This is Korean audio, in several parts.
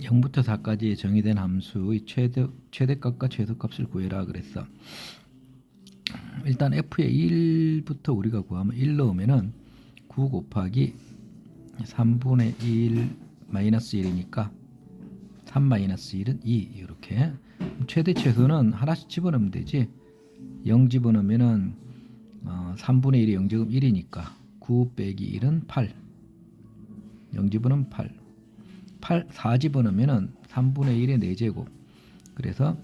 0부터 4까지 정의된 함수의 최대 최대값과 최소값을 구해라 그랬어. 일단 f의 1부터 우리가 구하면 1 넣으면은 9 곱하기 3분의 1 마이너스 1이니까 3 마이너스 1은 2 이렇게. 최대 최소는 하나씩 집어넣으면 되지. 0 집어넣으면은 어, 3분의 1이 0 제곱 1이니까 9 빼기 1은 8 0 집어넣으면 8 8 4 집어넣으면은 3분의 1의 4제곱 그래서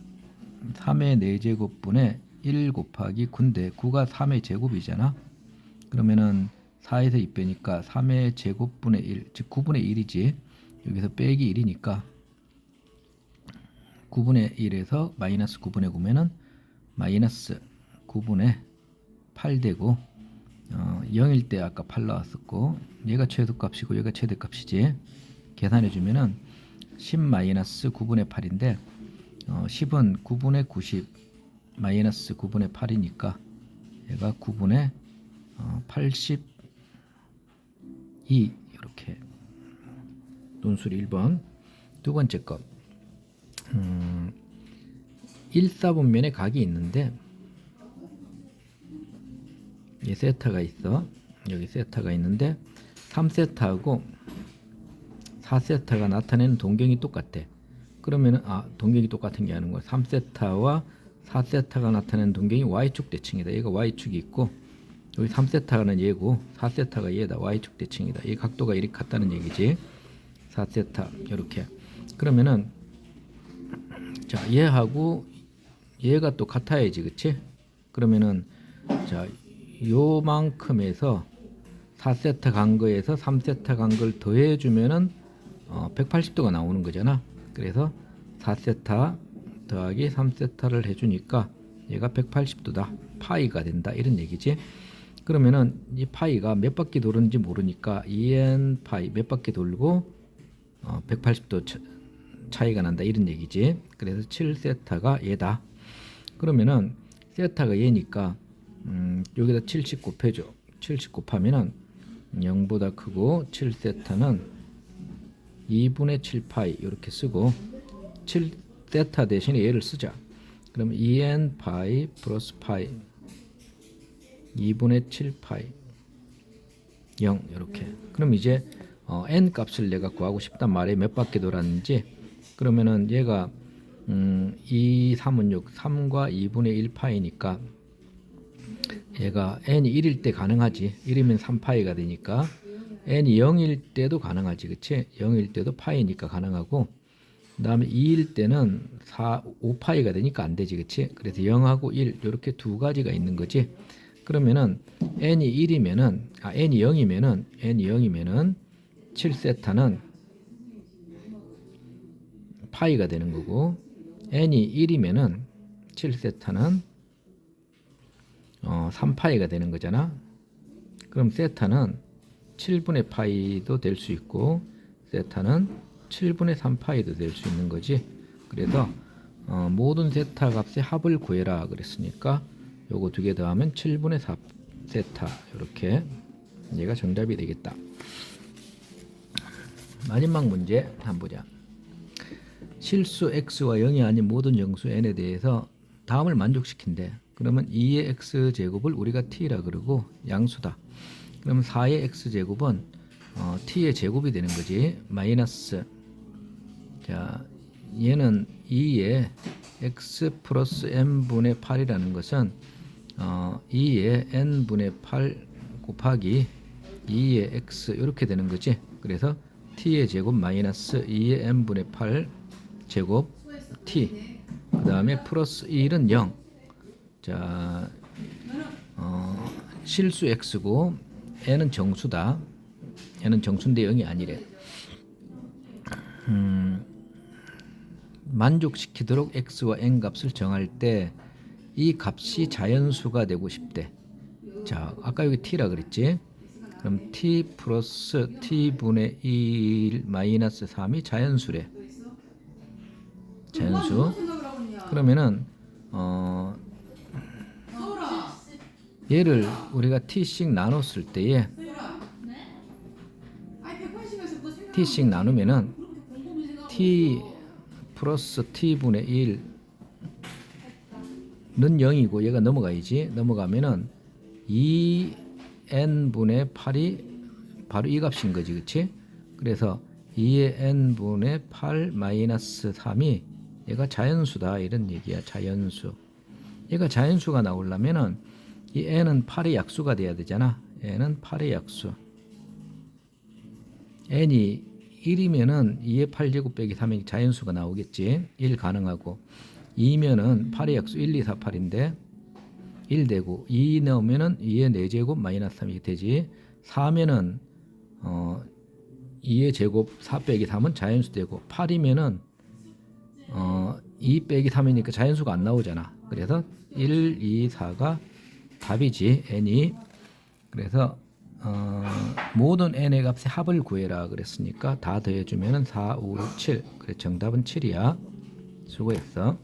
3의 4제곱분의 1 곱하기 9인데 9가 3의 제곱이잖아 그러면은 4에서 2 빼니까 3의 제곱분의 1, 즉 9분의 1이지. 여기서 빼기 1이니까 9분의 1에서 마이너스 9분의 9면은 마이너스 9분의 8 되고 어, 0일 때 아까 8 나왔었고 얘가 최소값이고 얘가 최대값이지. 계산해 주면은 10 마이너스 9분의 8인데 어, 10은 9분의 90 마이너스 9분의 8이니까 얘가 9분의 어, 80 2 이렇게 논술 1번. 두 번째 것. 음, 1, 4분면에 각이 있는데 이 세타가 있어. 여기 세타가 있는데 3세타하고 4세타가 나타내는 동경이 똑같아 그러면은 아 동경이 똑같은 게 아니고 3세타와 4세타가 나타내는 동경이 y축 대칭이다 얘가 y축이 있고 여기 3세타는 얘고 4세타가 얘다 y축 대칭이다. 이 각도가 이렇게 같다는 얘기지. 4세타 이렇게. 그러면은 자 얘하고 얘가 또 같아야지, 그치? 그러면은 자 요만큼에서 4세타 간 거에서 3세타 간 걸 더해주면은 어, 180도가 나오는 거잖아. 그래서 4세타 더하기 3세타를 해주니까 얘가 180도다. 파이가 된다. 이런 얘기지. 그러면은 이 파이가 몇 바퀴 도는지 모르니까 2n 파이 몇 바퀴 돌고 어, 180도 차, 차이가 난다 이런 얘기지. 그래서 7세타가 얘다. 그러면은 세타가 얘니까 음, 여기다 70 곱해줘. 70 곱하면은 0보다 크고 7세타는 2분의 7파이 이렇게 쓰고 7세타 대신에 얘를 쓰자. 그럼 2n 파이 플러스 파이 2분의 7 파이 0 이렇게 그럼 이제 어, n 값을 내가 구하고 싶단 말이에요 몇 바퀴 돌았는지 그러면은 얘가 음, 2, 3은 6 3과 2분의 1파이니까 얘가 n이 1일 때 가능하지 1이면 3파이가 되니까 n이 0일 때도 가능하지 그치? 0일 때도 파이니까 가능하고 그 다음에 2일 때는 4, 5파이가 되니까 안 되지 그치? 그래서 0하고 1 이렇게 두 가지가 있는 거지. 그러면은 n이 1이면은 아 n이 0이면은 n이 0이면은 7세타는 파이가 되는 거고 n이 1이면은 7세타는 어, 3파이가 되는 거잖아. 그럼 세타는 7분의 파이도 될 수 있고 세타는 7분의 3파이도 될 수 있는 거지. 그래서 어, 모든 세타 값의 합을 구해라 그랬으니까 요거 두 개 더하면 7분의 4 세타 이렇게 얘가 정답이 되겠다. 마지막 문제 한번 보자. 실수 x와 0이 아닌 모든 정수 n에 대해서 다음을 만족시킨대. 그러면 2의 x 제곱을 우리가 t라 그러고 양수다. 그러면 4의 x 제곱은 어, t의 제곱이 되는 거지. 마이너스 자 얘는 2의 x 플러스 n분의 8이라는 것은 어, 2의 n분의 8 곱하기 2의 x 이렇게 되는 거지. 그래서 t의 제곱 마이너스 2의 n분의 8 제곱 t 그 다음에 플러스 1은 0. 자, 어, 실수 x고 n은 정수다. n은 정수인데 0이 아니래. 음, 만족시키도록 x와 n 값을 정할 때 이 값이 자연수가 되고 싶대. 자, 아까 여기 t라 그랬지? 그럼 t 플러스 t분의 1 마이너스 3이 자연수래. 자연수. 그러면은 어 얘를 우리가 t씩 나눴을 때에 t씩 나누면은 t 플러스 t분의 1는 0이고 얘가 넘어가야지. 넘어가면은 2n분의 8이 바로 이 값인 거지. 그치? 그래서 2의 n분의 8 마이너스 3이 얘가 자연수다. 이런 얘기야. 자연수. 얘가 자연수가 나오려면은 이 n은 8의 약수가 돼야 되잖아. n은 8의 약수. n이 1이면은 2의 8제곱 빼기 3이 자연수가 나오겠지. 1 가능하고 2면은 8의 약수 1, 2, 4, 8인데 1 되고 2 넣으면은 2의 4제곱 마이너스 3이 되지. 4면은 어 2의 제곱 4 빼기 3은 자연수 되고 8이면은 어2 빼기 3이니까 자연수가 안 나오잖아. 그래서 1, 2, 4가 답이지. n이 그래서 어, 모든 n의 값의 합을 구해라 그랬으니까 다 더해주면은 4, 5, 6, 7. 그래 정답은 7이야. 수고했어.